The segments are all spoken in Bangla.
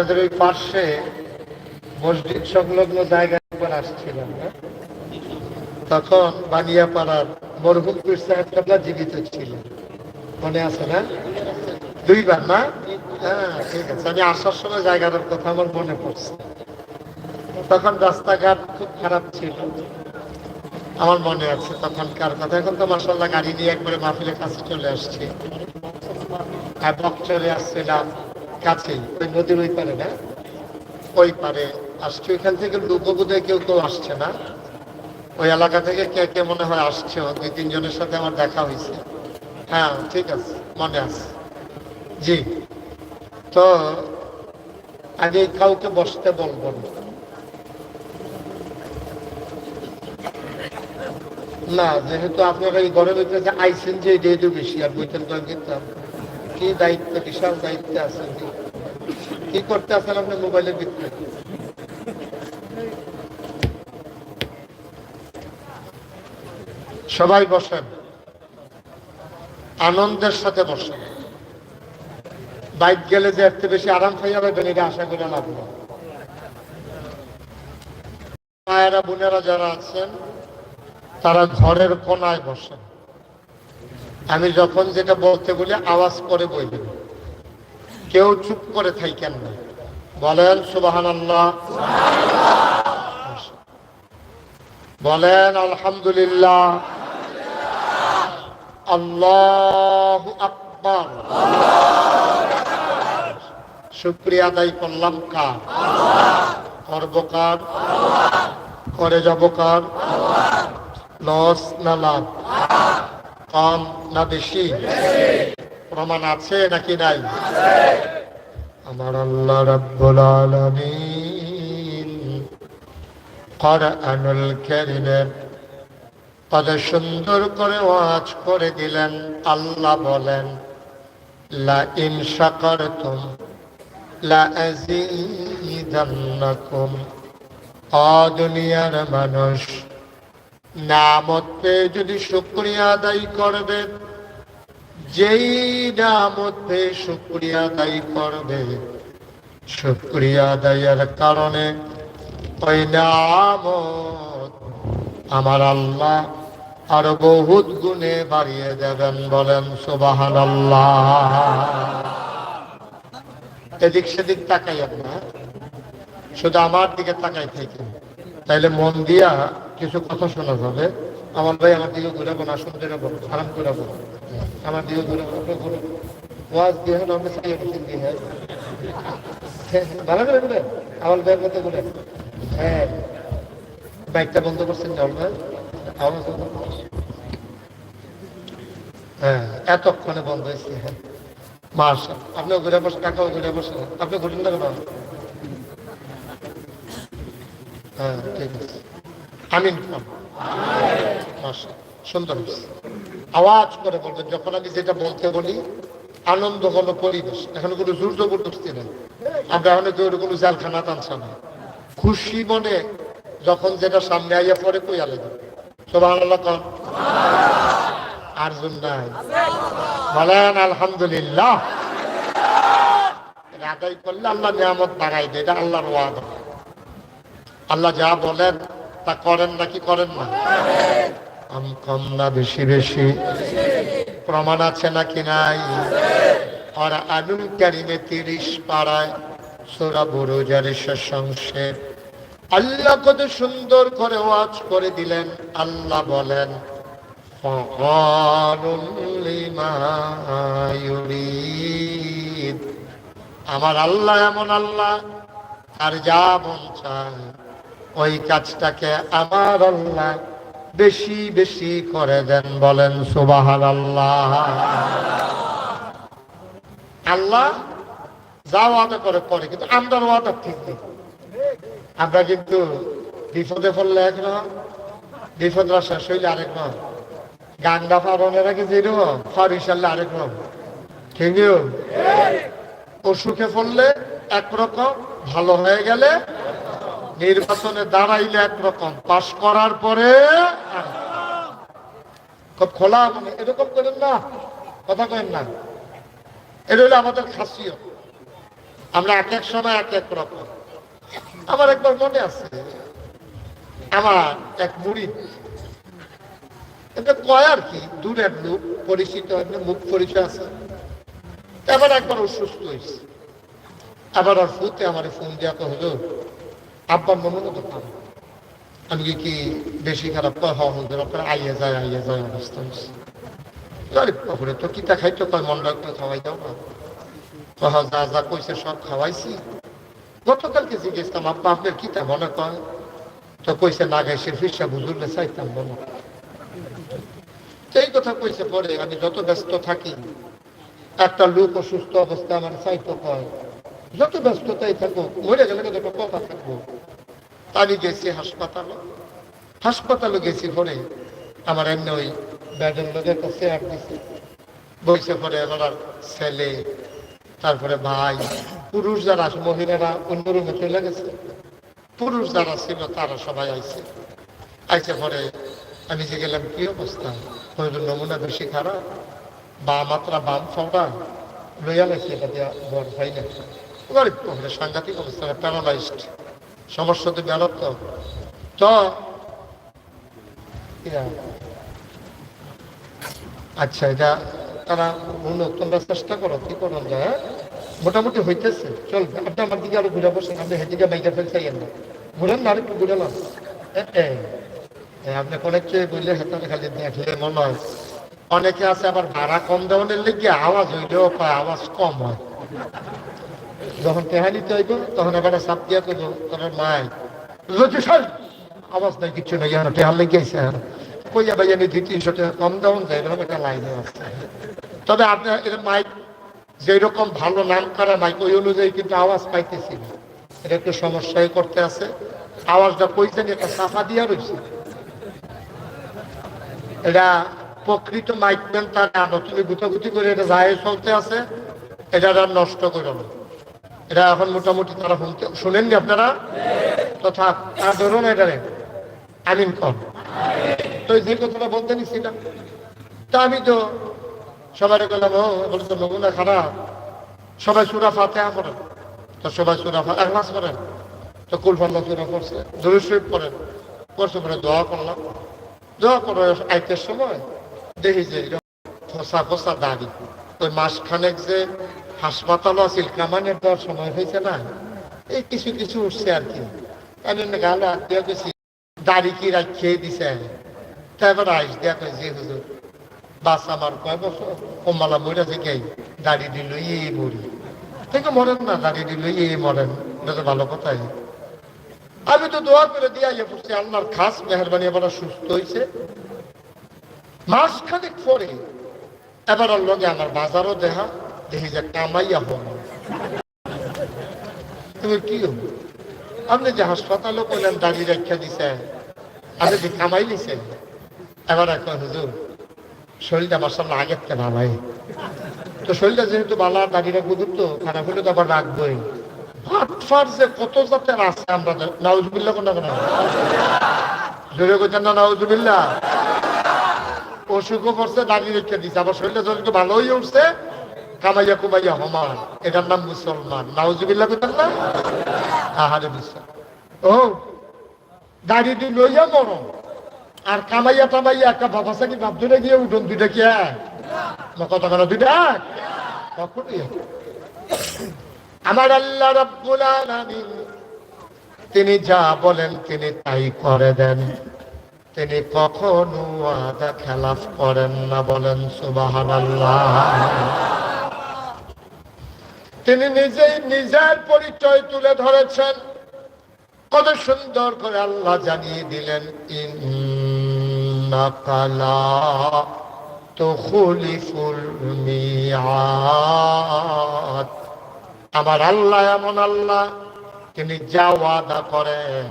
আপনাদের ওই পার্শ্বে মসজিদ সংলগ্ন জায়গায় একবার আসছিলাম না তখন বানিয়াপাড়ার মরহুম পীর সাহেব কাবলা জীবিত ছিলেন। মনে আছে না? দুইবার, না? হ্যাঁ ঠিক আছে। আমি আসার সময় জায়গাটার কথা আমার মনে পড়ছে। তখন রাস্তাঘাট খুব খারাপ ছিল। আমার মনে আছে তখনকার কথা। এখন তো মাসাল্লাহ গাড়ি নিয়ে একবারে মাহফিলের কাছে চলে আসছি। আর বকচরে আসছিলাম কাছেই ওই নদীর ওই পারে না? ওই পারে। আসছে ওইখান থেকে লোকবোধে কেউ কেউ আসছে না। ওই এলাকা থেকে কে কে মনে হয় আসছে? দুই তিনজনের সাথে আমার দেখা হয়েছে। হ্যাঁ ঠিক আছে, মনে আছে। জি। তো, আগে কাউকে বসতে বলব না। না, যেহেতু আপনারা এই ঘরের ভিতরে আইসেন যে যেহেতু বেশি, আর বইতেন তো কিন্তু কি দায়িত্ব, বিশাল দায়িত্বে আছেন কি করতে আছেন আপনি মোবাইলের ভিতরে? সবাই বসেন। আনন্দের সাথে বসেন। বাইক গেলে যে এত বেশি আরাম পাই যাবেন এটা আশা করে লাভ মায়েরা, বোনেরা যারা আছেন, তারা ঘরের কোনায় বসেন। আমি যখন যেটা বলতে বলি, আওয়াজ করে বলবেন। কেউ চুপ করে থাকেন না। বলেন সুবাহান আল্লাহ বলেন, আলহামদুলিল্লাহ। আল্লাহ আকবর। শুক্রিয়া আদায় করলাম কার? করে যাব কার? লস না লাভ? কম না বেশি? প্রমাণ আছে নাকি নাই? আমার আল্লাহ রাব্বুল আলামিন কোরআনুল কারীমের কত সুন্দর করে ওয়াজ করে দিলেন, আল্লাহ বলেন লা ইন শাকারতুম লা আযীদান্নাকুম আ দুনিয়ার মানুষ নামত যদি শুক্রিয়া আদায় করবে, যেই নামত শুক্রিয়া আদায় করবে, শুক্রিয়া আদায়ের কারণে ওই নামত আমার আল্লাহ আরও বহুত গুণে বাড়িয়ে দেবেন বলেন সুবাহান আল্লাহ এদিক সেদিক তাকাই আপনার শুধু আমার দিকে তাকাই থেকে তাইলে মন দিয়া কিছু কথা শোনা যাবে। আমার ভাই আমার দিকে ঘুরে না শুনতে নেব আরাম করে বলো। আমার দিকে ঘুরে ঘুরে ওয়াজ দিয়ে হলো আমরা সাইয়ে দিচ্ছি দিয়ে হ্যাঁ। ভালো করে ঘুরে আমার ভাইয়ের মতো ঘুরে হ্যাঁ। বাইকটা বন্ধ করছেন জল ভাই? করছেন? হ্যাঁ এতক্ষণে বন্ধ হয়েছে হ্যাঁ। মাসা আপনিও ঘুরে বসে কাকাও ঘুরে বসে। আপনি ঘুরেন না হ্যাঁ ঠিক আছে। আমিন। সুন্দর আওয়াজ করে বলবেন, যখন আমি যেটা বলতে বলি, আনন্দ হলো পরিবেশ। এখন কোনো জোর জবরদস্তি নেই। আমরা এখন জোর কোনো জালখানা টানছা না খুশি মনে যখন যেটা সামনে আইয়া পরে কই আলে সোভান আল্লাহ কন। আর নাই। বলেন, আলহামদুলিল্লাহ। আদায় করলে আল্লাহ নিয়ামত বাড়াই দেয়। এটা আল্লাহর ওয়াদা। আল্লাহ যা বলেন তা করেন নাকি করেন না? আমি কম না বেশি বেশি। প্রমাণ আছে নাকি নাই? আর আনুল কারিমে তিরিশ পাড়ায় সোরা বড়জার শেষ অংশে আল্লাহ কত সুন্দর করে ওয়াজ করে দিলেন। আল্লাহ বলেন আমার আল্লাহ এমন আল্লাহ আর যা মন চায় ওই কাজটাকে আমার আল্লাহ বেশি বেশি করে দেন বলেন সুবাহান আল্লাহ আল্লাহ যা ওয়াদা করে পরে কিন্তু আমরা ওয়াদা ঠিক নেই। আমরা কিন্তু বিপদে পড়লে একরকম বিপদ শেষ হইলে আরেক রকম গাঙ্গা ফারনের আগে যেরকম ফারিসাল্লে আরেক রকম। ঠিক। অসুখে পড়লে একরকম ভালো হয়ে গেলে নির্বাচনে দাঁড়াইলে একরকম। পাশ করার পরে খুব খোলা মানে এরকম করেন না। কথা কেন না। এটা হলো আমাদের খাসিয়ত। আমরা এক এক সময় এক এক রকম। আমার একবার মনে আছে। আমার এক মুড়ি এটা কয় আর কি, দূরের লোক, পরিচিত মুখ পরিচয় আছে। এবার একবার অসুস্থ হয়েছে। আবার আর ফুতে আমার ফোন দেওয়া তো হলো আব্বার তো খারাপ আমি কি বেশি খারাপ হওয়া হুজুর আপনার আইয়া যায় আইয়া যায়, অবস্থা হয়েছে। তো কিতা খাইতো কয়, মন ডাক্তার খাওয়াই দাও না। যা যা কইছে, সব খাওয়াইছি। গতকালকে জিজ্ঞেসতাম আব্বা, আপনার কিতা মনে কয়? তো কইছে না গাইছে ফিসা বুঝুরলে চাইতাম বলো এই কথা কইছে পরে, আমি যত ব্যস্ত থাকি, একটা লোক অসুস্থ অবস্থা আমার চাইতো কয় যত ব্যস্ততাই থাকুক মরে গেলে যত কথা থাকব। আমি গেছি হাসপাতালে। হাসপাতালে গেছি পরে আমার এমনি ওই ব্যাডের লোকের কাছে এক দিছে। বইসে পরে আমার ছেলে, তারপরে ভাই, পুরুষ যারা মহিলারা অন্য রুমে চলে গেছে। পুরুষ যারা ছিল, তারা সবাই আইছে। আইসে পরে আমি যে গেলাম, কি অবস্থা? হয়তো নমুনা বেশি খারাপ। বা মাত্রা বাম ফলটা লইয়া লাগছে এটা দেওয়া বর হয় না গরিব কখনো সাংঘাতিক অবস্থা প্যারালাইজড সমস্যা তো বেরোত তো। তো আচ্ছা এটা তারা তোমরা চেষ্টা করো, কি করো যায় হ্যাঁ? মোটামুটি হইতেছে। চল আপনি আমার দিকে আরও ঘুরে বসেন, আপনি হেদিকে বাইকে ফেলছাইয়েন না। ঘুরেন না, আরেকটু ঘুরে না আপনি অনেক চেয়ে বললে হেতালে খালি দেখলে মনে হয়। অনেকে আছে আবার ভাড়া কম দেওয়ানের লেগে আওয়াজ হইলেও আওয়াজ কম হয়। যখন তেহানিতে হইব তখন এবার সাপ দিয়া করব তোর মাই আওয়াজ নাই, কিচ্ছু নাই, এখন টেহার লেগে কইয়া ভাই, আমি দুই, তিনশো টাকা কম যায় এরকম একটা তবে এর মাইক যেই রকম ভালো নাম করা মাইক ওই অনুযায়ী কিন্তু আওয়াজ পাইতেছি না। এটা একটু সমস্যায় করতে আছে। আওয়াজটা কইছেন একটা সাফা দিয়া রয়েছে এটা প্রকৃত মাইকম্যান তার না তুমি গুতাগুতি করে এটা যায় চলতে আছে। এটা নষ্ট করো না। এটা এখন মোটামুটি তারা শুনতে শুনেননি আপনারা? তথা তার ধরুন এটা আমিন কর তো যে কথাটা বলতে নিছিলাম তা আমি তো সবাই গেলাম বলে তো নমুনা খারাপ। সবাই সুরা ফাতেহা করেন তো সবাই সুরা ফাতে এখলাস করেন তো কুলফাল্লা সুরা করছে জরুর শরীফ করেন করছে পরে দোয়া করলাম। দোয়া করে আইতের সময় দেখি যে এরকম ফসা ফসা দাড়ি। ওই মাসখানেক যে হাসপাতাল আছিল কামানের দেওয়ার সময় হয়েছে না? এই কিছু কিছু উঠছে আর কি। গালে দিয়ে গেছি দাড়ি কি রাখিয়ে দিছে? তারপর আইস দেয়া কই যে হুজুর, বাস আমার কয় বছর, কমালা মরে থেকে দাড়ি দিল ই মরি। থেকে মরেন না, দাড়ি দিল ই মরেন, এটা তো ভালো কথাই। আমি তো দোয়া করে দিয়ে ইয়ে পড়ছি আল্লাহর খাস মেহরবানি, এবার সুস্থ হয়েছে মাসখানেক পরে, এবার লগে আমার বাজারও দেখা দেখি যে কামাইয়া হল তুমি কি আপনি যে হাসপাতালও করলেন দিছে, আপনি কি কামাই দিছে এবার এখন হুজুর, শরীরটা আগের থেকে ভালাই তো শরীরটা যেহেতু তো, খারাপ হলে তো আবার রাখবোই। ফাটফার যে কত জাতের আছে আমরা নাউজুবিল্লা কোনটা কোন? জোরে কইতেন না নাউজুবিল্লা অসুখও পড়ছে দাঁড়িয়ে রেখে দিচ্ছে আবার শরীরটা যখন একটু ভালো হয়ে উঠছে কামাইয়া কুমাইয়া হমান এটার নাম মুসলমান। নাউজুবিল্লা কোথার না? আহারে বিশ্বাস ও তুই লইয়া মরো আর কামাইয়া টামাইয়া একটা বাবা সাকি বাপ ধরে গিয়ে উঠুন, দুইটা কি কত কেন এক? কখনই আমার আল্লাহ রাব্বুল আলামিন, তিনি যা বলেন তিনি তাই করে দেন। তিনি কখনো আদা খেলাফ করেন না বলেন সুবাহান তিনি নিজেই নিজের পরিচয় তুলে ধরেছেন। কত সুন্দর করে আল্লাহ জানিয়ে দিলেন আমার আল্লাহ এমন আল্লাহ, তিনি যা ওয়াদা করেন,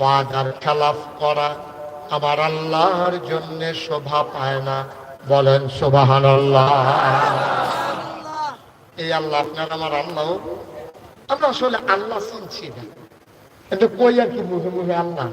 ওয়াদার খেলাফ করা আমার আল্লাহর জন্য শোভা পায় না। বলেন সোবাহান এই আল্লাহ আপনার আমার আল্লাহ। আমরা আসলে আল্লাহ চিনছি না। কিন্তু কই আর কি মুখে মুখে আল্লাহ?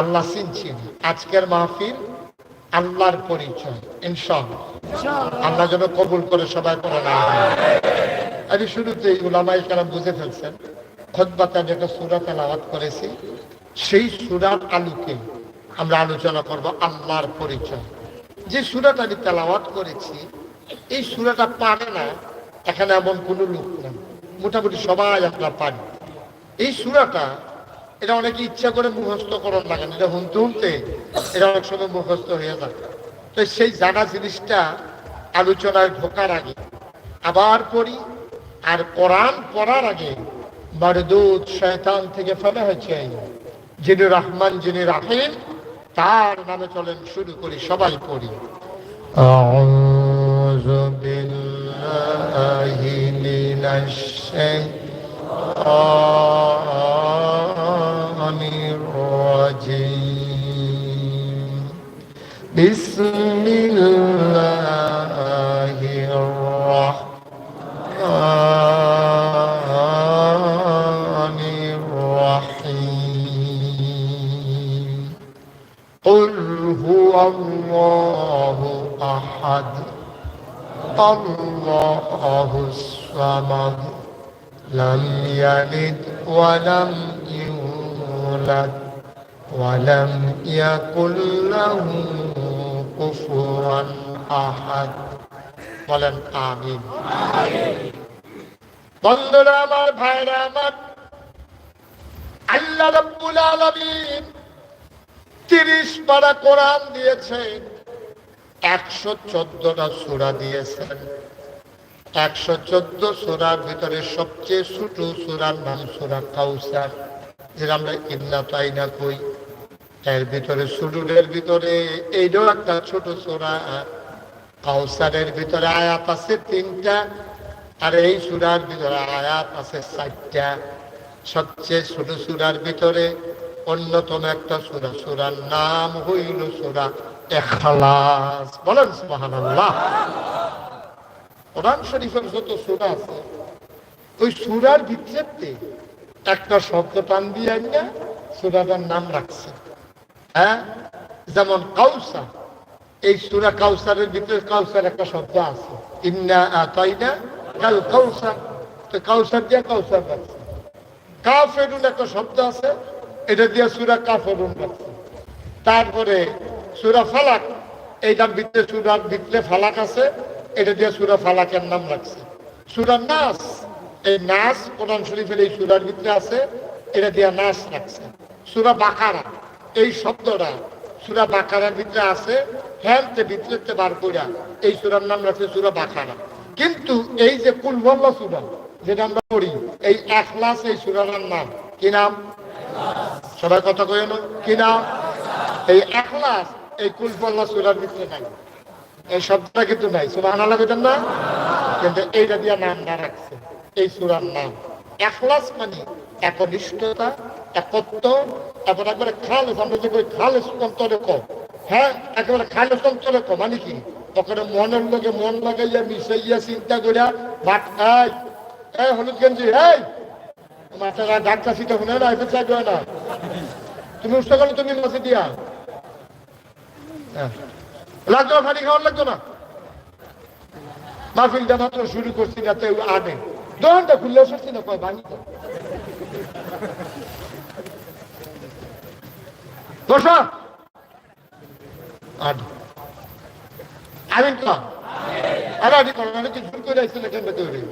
আল্লাহ চিনছি না। আজকের মাহফিল আল্লাহর পরিচয় ইনশাল্লাহ আল্লাহ যেন কবুল করে সবাই করে না আমি শুরুতেই উলামাই কালাম বুঝে ফেলছেন আমি একটা সুরা তেলাওয়াত করেছি। সেই সুরার আলুকে আমরা আলোচনা করব আল্লাহর পরিচয়। যে সুরাটা আমি তেলাওয়াত করেছি এই সুরাটা পারে না এখানে এমন কোনো লোক নেই মোটামুটি সবাই আমরা পারি এই সুরাটা এটা অনেকে ইচ্ছা করে মুখস্থ করার লাগে না এটা হুনতে হুনতে এটা অনেক সময় মুখস্থ হয়ে যায় তো সেই জানা জিনিসটা আলোচনায় ঢোকার আগে আবার পড়ি আর কোরআন পড়ার আগে মারদুদ শয়তান থেকে ফেলা হয়েছে যিনি রহমান যিনি রাহিম তার নামে চলেন শুরু করি সবাই পড়ি أعوذ بالله من الشيطان الرجيم بسم الله الرحمن الرحيم قل هو الله أحد الله الصمد لم يلد ولم يولد ولم يكن له كفوا أحد বলেন আমিন বন্ধুরা আমার ভাইরা আমার আল্লাহ রব্বুল আলামিন তিরিশ পারা কোরআন দিয়েছেন একশো চোদ্দটা সুরা দিয়েছেন। একশো চোদ্দ সুরার ভিতরে সবচেয়ে ছোট সুরার নাম সুরা কাউসার, যেটা আমরা ইন্না তাই না কই। এর ভিতরে সুডুরের ভিতরে এইটাও একটা ছোট সুরা কাউসারের ভিতরে আয়াত আছে তিনটা, আর এই সুরার ভিতরে আয়াত আছে চারটা। সবচেয়ে ছোট সুরার ভিতরে অন্যতম একটা সুরা, সুরার নাম হইল সুরা এখলাস। বলেন সুবহানাল্লাহ। কোরআন শরীফের যত সুরা আছে, ওই সুরার ভিত্তিতে একটা শব্দ টান দিয়ে না সুরাটার নাম রাখছে। হ্যাঁ? যেমন কাউসার। এই সুরা কাউসারের ভিতরে কাউসার একটা শব্দ আছে। ইন্না আতাইনা কাল কাউসার। তো কাউসার দিয়ে কাউসার রাখছে। কাফেরুন একটা শব্দ আছে, এটা দিয়ে সুরা কাফেরুন রাখছে। তারপরে সুরা ফালাক এইটার ভিতরে সুরার ভিতরে ফালাক আছে, এটা দিয়ে সুরা ফালাকের নাম রাখছে সুরা নাস, এই নাস কোরআন শরীফের এই সুরার ভিতরে আছে, এটা দিয়ে নাস রাখছে সুরা বাকারা, এই শব্দটা সুরা বাকারার ভিতরে আছে হ্যান্তে ভিতরে বার কইরা এই সুরার নাম রাখছে সুরা বাকারা। কিন্তু এই যে কুলভল্লা সুরা, যেটা আমরা পড়ি, এই একলাস এই সুরার নাম, কি নাম? সবাই কথা কই কি নাম? এই একলাস এই কুলভল্লা সুরার ভিতরে নাই। এই শব্দটা কিন্তু নাই। সুবাহ আল্লাহ না? কিন্তু এইটা দিয়ে নাম না রাখছে। এই সুরার নাম। এখলাস মানে একনিষ্ঠতা, একত্ব, তারপর একবারে খালেস আমরা যে কই খালেস অন্তরে কম হ্যাঁ একেবারে খালেস অন্তরে কম মানে কি? ওখানে মনের লোকে মন লাগাইয়া, মিশাইয়া, চিন্তা করিয়া, ভাত এই এই হলুদ গেঞ্জি, এই! মাথারা ডাক্তার সিটা শুনে না এসে চাই না? তুমি উঠতে গেলে তুমি মাসে দিয়া। লাগতো না ফানি খাওয়ার লাগতো না। মাহফিলটা মাত্র শুরু করছি না, তো আনে দোকানটা খুললে না, কয় তৈরি?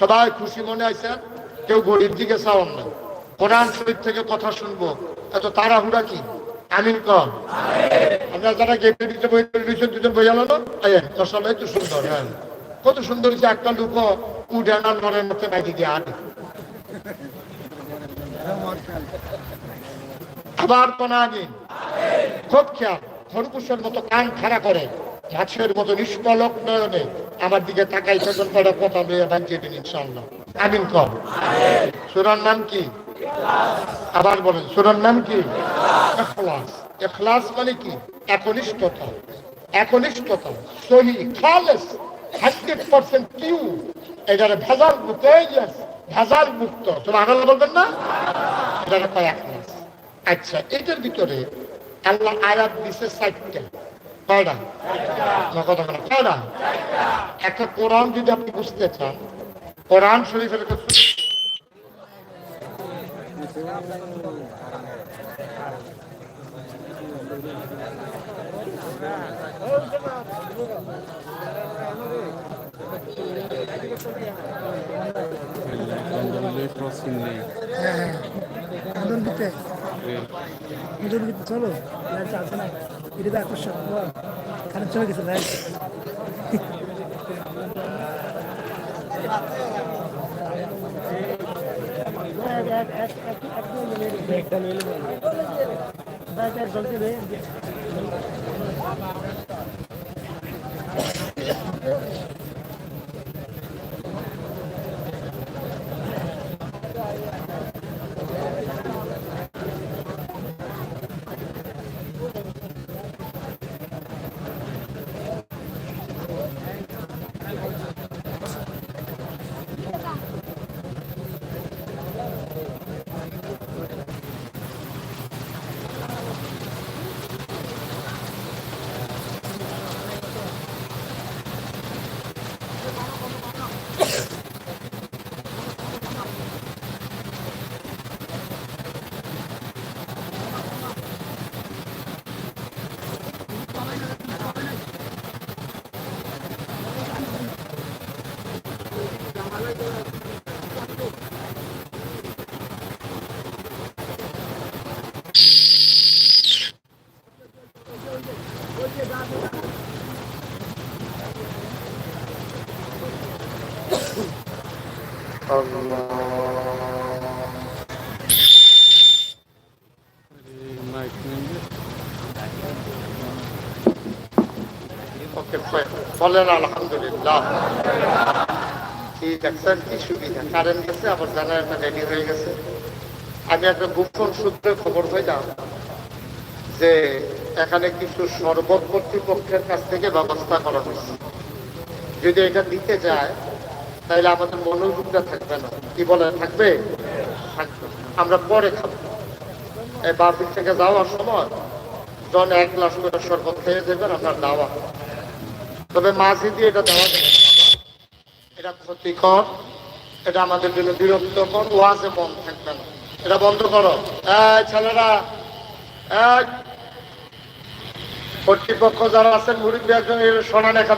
সবাই খুশি মনে আইসেন কেউ গরিব দিকে চাওয়ান না কোরআন শরীফ থেকে কথা শুনব। এত তাড়াহুড়া কি? আমিন কম। আমরা যারা রয়েছেন দুজন বই আলো না তো সুন্দর হ্যাঁ। কত সুন্দর হচ্ছে একটা লোক উঠে নরের মধ্যে বাইরে আনে। আবার আমিন? খুব খেয়াল, খরগোশের মতো কান খাড়া করে মাছের মতো নিষ্পলক নয়নে, আমার দিকে তাকাই তখন কথা লইয়া বাঞ্চিয়ে দিন ইনশাল্লাহ আমিন কম। সুরার নাম কি? আবার বলেন সুরার নাম কি? এখলাস। এখলাস মানে কি? একনিষ্ঠতা। একনিষ্ঠতা। সহি, খালেস, হান্ড্রেড পার্সেন্ট এটার ভেজাল মুক্ত ভেজাল মুক্ত। আনাল্লাহ বলবেন না? কয় আচ্ছা এটার ভিতরে আল্লাহ আয়াত দিছে কয়টা? কথা একটা কোরআন যদি আপনি বুঝতে চান, কোরআন শরীফের কথা আন্দোলন দিতে আন্দোলন দিতে চলো লাইট আছে না এটা তো আকর্ষণ কারেন্ট চলে গেছে লাইট ওকে বলেন আলহামদুলিল্লাহ। কি দেখছেন? কি সুবিধা? কারেন্ট গেছে, আবার জানাটা রেডি হয়ে গেছে। আমি একটা গোপন সূত্রে খবর পাইলাম যে এখানে কিছু শরবত কর্তৃপক্ষের কাছ থেকে ব্যবস্থা করা হয়েছে। যদি এটা দিতে যায় তাহলে আমাদের মনোযোগটা থাকবে না। কি বলে, থাকবে? আমরা পরে খাব। এই বাপির থেকে যাওয়ার সময় জন এক গ্লাস করে শরবত খেয়ে দেবেন, আপনার দাওয়া। তবে মাঝে দিয়ে এটা দেওয়া যাবে এটা ক্ষতিকর, এটা আমাদের জন্য বিরক্তকর, ওয়াজে মন থাকবে না। এটা বন্ধ করো। ছেলেরা কর্তৃপক্ষ যারা আছেন, মুরিব্বী একজন শোনান এখান